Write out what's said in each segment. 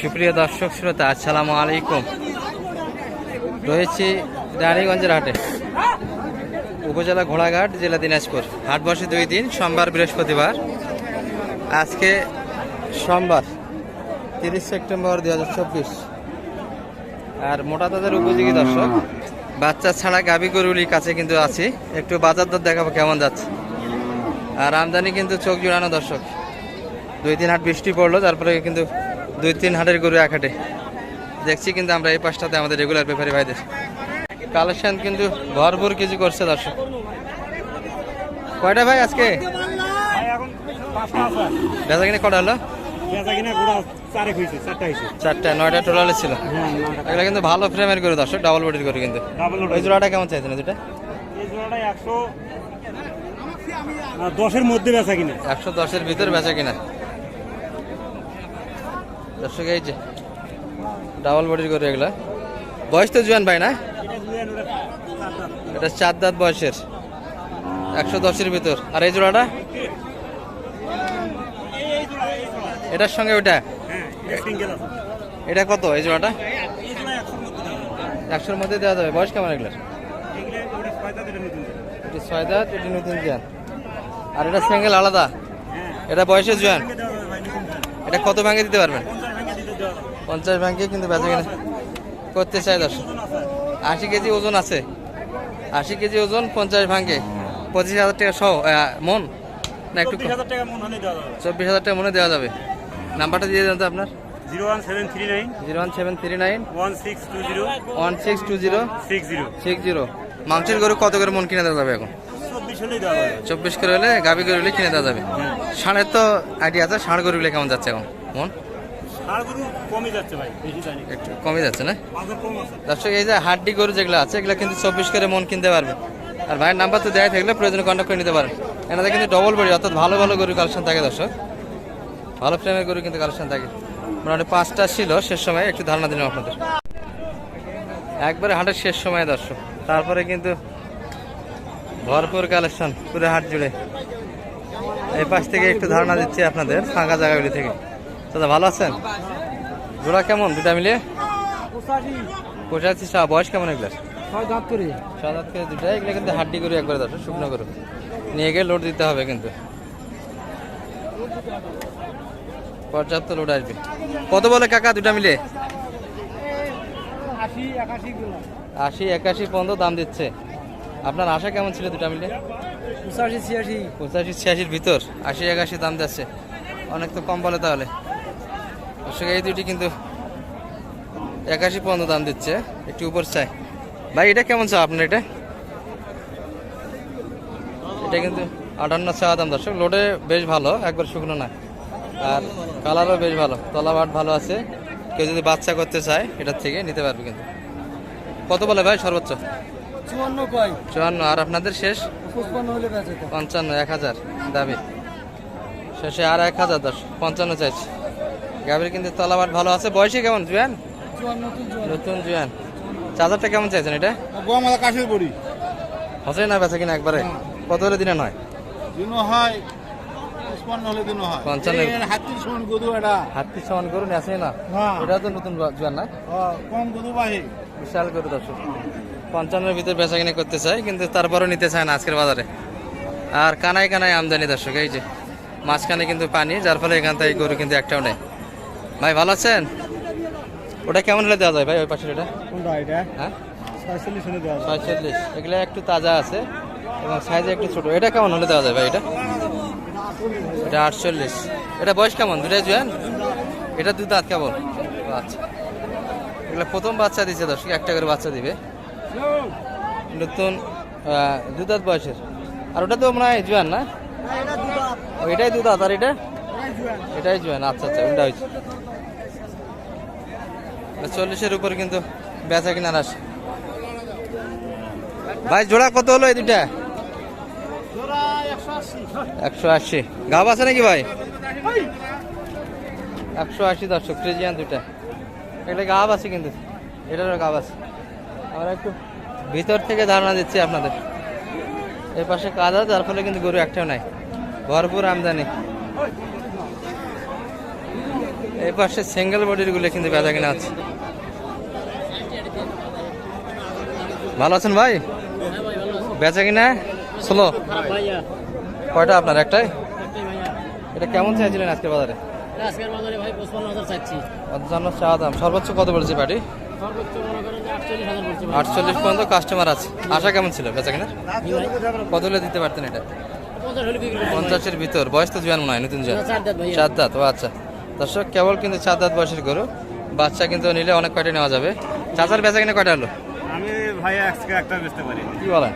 সুপ্রিয় দর্শক শ্রোতা, আসসালামু আলাইকুম। রয়েছি রানীগঞ্জের হাটে, উপজেলা ঘোড়াঘাট, জেলা দিনাজপুর। হাট বসে দুই দিন, সোমবার, বৃহস্পতিবার। আজকে সোমবার, তিরিশ সেপ্টেম্বর দুই হাজার চব্বিশ। আর মোটা তাদের উপযোগী দর্শক, বাচ্চা ছাড়া গাবি গরুলির কাছে কিন্তু আছি। একটু বাজার দর দেখাবো কেমন যাচ্ছে। আর আমদানি কিন্তু চোখ জুড়ানো দর্শক। দুই তিন হাট বৃষ্টি পড়ল, তারপরে কিন্তু দুই তিন হাটের গরু এক হাটে দেখছি কিন্তু আমরা এই পাশটাতে আমাদের রেগুলার ব্যাপারী ভাইদের। কালেকশন কিন্তু ভরপুর কিছু করছে দর্শক। কয়টা ভাই আজকে? বেচা কিনে কটা হলো? চারটা নয়টা টোটালে ছিল। এগুলো কিন্তু ভালো ফ্রেমের দর্শক ডাবল বডির কিন্তু। ওই জোড়াটা কেমন চাইছেন দুটা দশের মধ্যে বেচা কিনা। একশো দশের ভিতর বেচা কিনা। দর্শক, এই যে ডাবল বডির গরু এগুলা। বয়স তো জুয়ান ভাই না? এটা চার দাঁত বয়সের। একশো দশের ভিতর। আর এই জোড়াটা? এটার সঙ্গে ওটা এটা কত এই জোড়াটা? একশোর মধ্যে দেওয়া যাবে। বয়স কেমন এগুলার? এটি ছয় দাঁত, এটি নতুন জুয়ান। আর এটা সিঙ্গেল আলাদা? এটা বয়সে জুয়ান? এটা কত ভাঙে দিতে পারবেন? পঞ্চাশ ভাঙ্গে কিন্তু বেচা কিনা করতে চাই দশ আশি কেজি ওজন আছে। আশি কেজি ওজন পঞ্চাশ ভাঙ্গে পঁচিশ হাজার টাকা সহ মন? না একটু চব্বিশ হাজার টাকা মনে দেওয়া যাবে। নাম্বারটা দিয়ে দেন তো আপনার। Zero one seven three nine. Zero one seven three nine. One six two zero. One six two zero. Six zero. Six zero. মাংসের গরু কত করে মন কিনে দেওয়া যাবে এখন? চব্বিশ করে হলে গাভি গরু হলে কিনে দেওয়া যাবে। ষাঁড়ের তো আইডিয়া আছে ষাঁড় গরু কেমন যাচ্ছে এখন? মন? সার যাচ্ছে ভাই একটু কমে যাচ্ছে না? দর্শক এই যে হাড্ডি গরু যেগুলো আছে এগুলো কিন্তু চব্বিশ করে মন কিনতে পারবে। আর ভাইয়ের নাম্বার তো দেওয়া থাকলে প্রয়োজনে কন্ট্যাক্ট করে নিতে পারেন। এনাদের কিন্তু ডবল বডি অর্থাৎ ভালো ভালো গরু কালেকশন থাকে দর্শক। ভালো ফ্রেমের গরু কিন্তু কালেকশন থাকে। মোটামুটি পাঁচটা ছিল শেষ সময় একটু ধারণা দিলাম আপনাদের। একবারে হাটের শেষ সময় দর্শক। তারপরে কিন্তু ভরপুর কালেকশন পুরো হাট জুড়ে। এই পাশ থেকে একটু ধারণা দিচ্ছি আপনাদের ফাঁকা জায়গাগুলি থেকে। দাদা ভালো আছেন? জোড়া কেমন দুটা মিলিয়ে? পঁচাশি। চা বয়স কেমন এগুলো দুটা এগুলো কিন্তু হাড্ডি করে একবার দশ শুকনো করো নিয়ে গিয়ে লোড দিতে হবে কিন্তু। পর্যাপ্ত লোড আসবে। কত বলে কাকা দুটা মিলে আশি একাশি পর্যন্ত দাম দিচ্ছে। আপনার আশা কেমন ছিল দুটা মিলে পঁচাশি ছিয়াশি। পঁচাশি ছিয়াশির ভিতর। আশি একাশি দাম যাচ্ছে। অনেক তো কম বলে তাহলে। অবশ্যই এই দুটি কিন্তু একাশি পর্যন্ত দাম দিচ্ছে। একটু উপর চাই। ভাই এটা কেমন চা আপনার এটা? এটা কিন্তু আটান্ন চা দাম দর্শক। লোডে বেশ ভালো একবার শুকনো না। আর কালারও বেশ ভালো তলাবাট ভালো আছে। কেউ যদি বাচ্চা করতে চায় এটার থেকে নিতে পারবে কিন্তু। কত বলে ভাই সর্বোচ্চ? চুয়ান্ন কয়। চুয়ান্ন। আর আপনাদের শেষ? পঞ্চান্ন এক হাজার। দাবি শেষে আর এক হাজার দশ পঞ্চান্ন চাইছি। গাভীর কিন্তু তলাবাট ভালো আছে। বয়সে কেমন জুয়ান? নতুন জুয়ান। চার্জারটা কেমন চাইছেন এটা? গোয়ামালা কাশের বড়ি। হসে না বেচা কিনা একবারে? কত হলে দিনে নয়? দিন হয় সমান গরু আছে না। এটা তো নতুন জুয়ান না? কম গরু বাহে। বিশাল করে দর্শক। পঞ্চান্নের ভিতরে বেচা কিনা করতে চাই কিন্তু তারপরও নিতে চায় না আজকের বাজারে। আর কানায় কানায় আমদানি দর্শক এই যে। মাঝখানে কিন্তু পানি যার ফলে এখান থেকে গরু কিন্তু একটাও নেই। ভাই ভালো আছেন? ওটা কেমন হলে দেওয়া যায় ভাই ওই পাশের এটা? হ্যাঁ? ছয়চল্লিশ এগুলো একটু তাজা আছে এবং সাইজে একটু ছোট। এটা কেমন হলে দেওয়া যায় ভাই এটা? এটা আটচল্লিশ। এটা বয়স কেমন? দুটাই জুয়ান? এটা দু দাঁত কেমন? আচ্ছা। এগুলো প্রথম বাচ্চা দিচ্ছে দর্শক একটা করে বাচ্চা দিবে। নতুন আহ, দু দাঁত বয়সের। আর ওটা তো মনে হয় জুয়ান না? এটাই দু দাঁত আর এটা? এটাই জুয়ান আচ্ছা আচ্ছা ওটা হয়েছে। চল্লিশের উপর কিন্তু বেচা কিনার আসে। ভাই জোড়া কত হলো এই দুটা একশো আশি। গাব আছে নাকি ভাই? একশো আশি দর্শক ফ্রিজিয়ান দুটা এটা গাব আছে কিন্তু এটারও গাব আছে। আমরা একটু ভিতর থেকে ধারণা দিচ্ছি আপনাদের। এই পাশে কাজ আছে যার ফলে কিন্তু গরু একটাও নাই। ভরপুর আমদানি। এই পাশে সিঙ্গেল বডিরগুলো কিন্তু বেচা কিনা আছে। ভালো আছেন ভাই? বেচা কিনা? ষোলো কয়টা আপনার? একটাই? এটা কেমন চাইছিলেন আজকে বাজারে? আজকের পঞ্চান্ন চা দাম। সর্বোচ্চ কত বলেছে পাটি যে আটচল্লিশ পর্যন্ত কাস্টমার আছে। আশা কেমন ছিল বেচা কিনা কত দিতে পারতেন এটা? পঞ্চাশের ভিতর। বয়স তো জুয়ান মনে হয় নতুন জুয়ান। চার দাঁত। ও আচ্ছা। দর্শক কেবল কিন্তু চার দাঁত বয়সের গরু। বাচ্চা কিন্তু নিলে অনেক কয়টা নেওয়া যাবে? চাচার বেচা কিনা কয়টা হলো? আমি ভাই আজকে একটা বেচতে পারি। কি বলেন?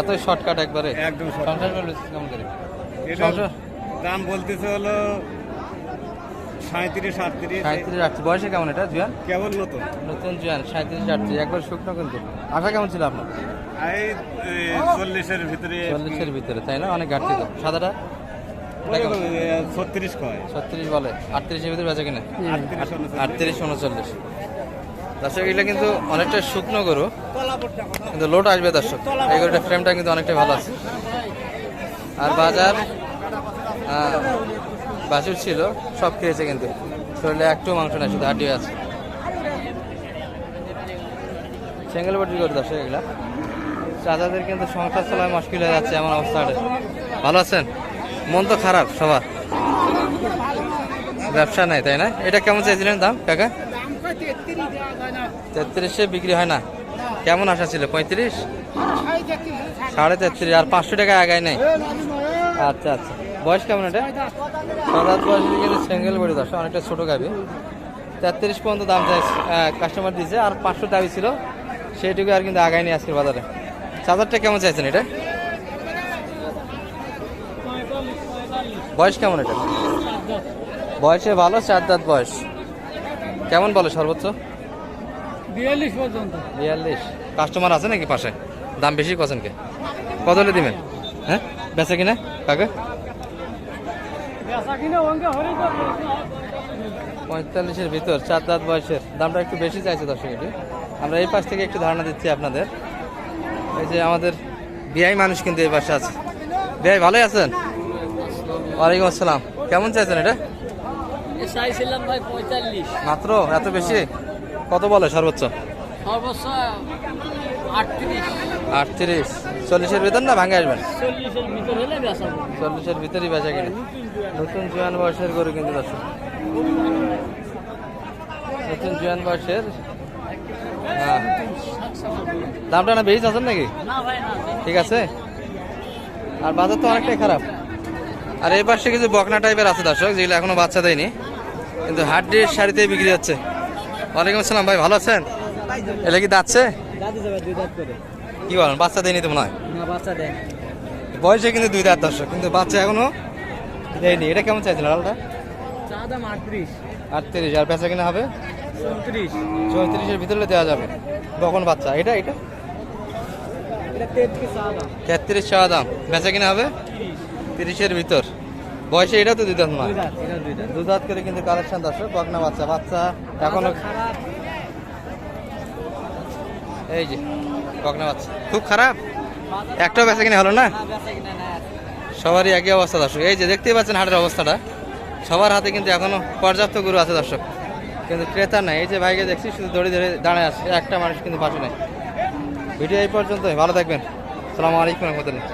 এত শর্টকাট একবারে। একদম। সংসার কেমন করে? দাম বলতেছে হলো সাঁত্রিশ আটত্রিশ। সাঁত্রিশ আটত্রিশ। বয়সে কেমন এটা জুয়ান? কেবল নতুন। নতুন জুয়ান সাঁত্রিশ আটত্রিশ। একবার শুকনো কিন্তু। আশা কেমন ছিল আপনার? এই চল্লিশের ভিতরে। চল্লিশের ভিতরে তাই না? অনেক ঘাটতি সাদাটা? ছত্রিশ কয়। ছত্রিশ বলে। আটত্রিশের ভিতরে বেচা কিনা? আটত্রিশ উনচল্লিশ। দর্শক এগুলো কিন্তু অনেকটা শুকনো গরু। কিন্তু লোড আসবে দর্শক। এই গরুটা ফ্রেমটা কিন্তু অনেকটাই ভালো আছে। আর বাজার বাছুর ছিল সব খেয়েছে কিন্তু। শরীরে একটু মাংস নেই শুধু হাড্ডি আছে। সিঙ্গেল বডির গরু দর্শক এগুলা। চাচাদের কিন্তু সংসার চলায় মুশকিল হয়ে যাচ্ছে এমন অবস্থা ভালো আছেন? মন তো খারাপ সবার। ব্যবসা নাই, তাই না? এটা কেমন চাইছিলেন দাম, কাকা? তেত্রিশে বিক্রি হয় না। কেমন আশা ছিল? পঁয়ত্রিশ? সাড়ে তেত্রিশ, আর পাঁচশো টাকা আগায় নেই। আচ্ছা আচ্ছা। বয়স কেমন এটা? বয়স কিন্তু সিঙ্গেল বডি দশ অনেকটা ছোটো গাবি। তেত্রিশ পর্যন্ত দাম চাই কাস্টমার দিয়েছে আর পাঁচশো দাবি ছিল। সেইটুকু আর কিন্তু আগায় আগায়নি আজকের বাজারে। চার্জারটা কেমন চাইছেন এটা? বয়স কেমন এটা? বয়সে ভালো চার দাঁত বয়স। কেমন বলে সর্বোচ্চ? বিয়াল্লিশ পর্যন্ত। বিয়াল্লিশ। কাস্টমার আছে নাকি পাশে? দাম বেশি কছেন কে? কত হলে দিবেন? হ্যাঁ? বেচে কিনা? কাকে? পঁয়তাল্লিশের ভিতর চার দাঁত বয়সের। দামটা একটু বেশি চাইছে দর্শক এটি। আমরা এই পাশ থেকে একটু ধারণা দিচ্ছি আপনাদের। এই যে আমাদের বিআই মানুষ কিন্তু এই পাশে আছে। বিআই ভালোই আছেন? ওয়ালাইকুম আসসালাম। কেমন চাইছেন এটা? চাইছিলাম ভাই পঁয়তাল্লিশ। মাত্র? এত বেশি? কত বলে সর্বোচ্চ? সর্বোচ্চ আটত্রিশ। আটত্রিশ। চল্লিশের ভিতর না ভাঙে আসবেন? চল্লিশের ভিতরই বেচা কিনে? নতুন জোয়ান বয়সের গরু কিন্তু দর্শক। নতুন জোয়ান বয়সের হ্যাঁ। দামটা না বেশি আছেন নাকি? ঠিক আছে। আর বাজার তো অনেকটাই খারাপ। আর এই পাশে কিছু বকনা টাইপের আছে দর্শক যেগুলো এখনও বাচ্চা দেয়নি। কিন্তু হাড্ডির শাড়িতেই বিক্রি হচ্ছে। ওয়ালাইকুম আসসালাম ভাই ভালো আছেন? এটা কি দাচ্ছে কি বলেন বাচ্চা দেয়নি তো মনে হয়? বয়সে কিন্তু দুই দাঁত দর্শক কিন্তু বাচ্চা এখনও দেয়নি। এটা কেমন চাইছিল লালটা? আটত্রিশ। আর বেচা কিনা হবে? চৌত্রিশ। চৌত্রিশের ভিতরে দেওয়া যাবে। কখন বাচ্চা এটা এটা? তেত্রিশ চা দাম। বেচা কিনা হবে? তিরিশের ভিতর। বয়সে এটা তো দুই দাঁত দাঁত দু দাঁত। করে কিন্তু কালেকশন দর্শক বকনা বাচ্চা বাচ্চা এখনও এই যে বকনা বাচ্চা। খুব খারাপ? একটাও বেচা কিনা হলো না? সবারই একই অবস্থা দর্শক। এই যে দেখতেই পাচ্ছেন হাটের অবস্থাটা। সবার হাতে কিন্তু এখনও পর্যাপ্ত গরু আছে দর্শক। কিন্তু ক্রেতা নাই। এই যে ভাইকে দেখছি শুধু দড়ি ধরে দাঁড়ায় আছে। একটা মানুষ কিন্তু পাশে নেই। ভিডিও এই পর্যন্তই। ভালো থাকবেন। সালামু আলাইকুম রহমতুল্লাহ।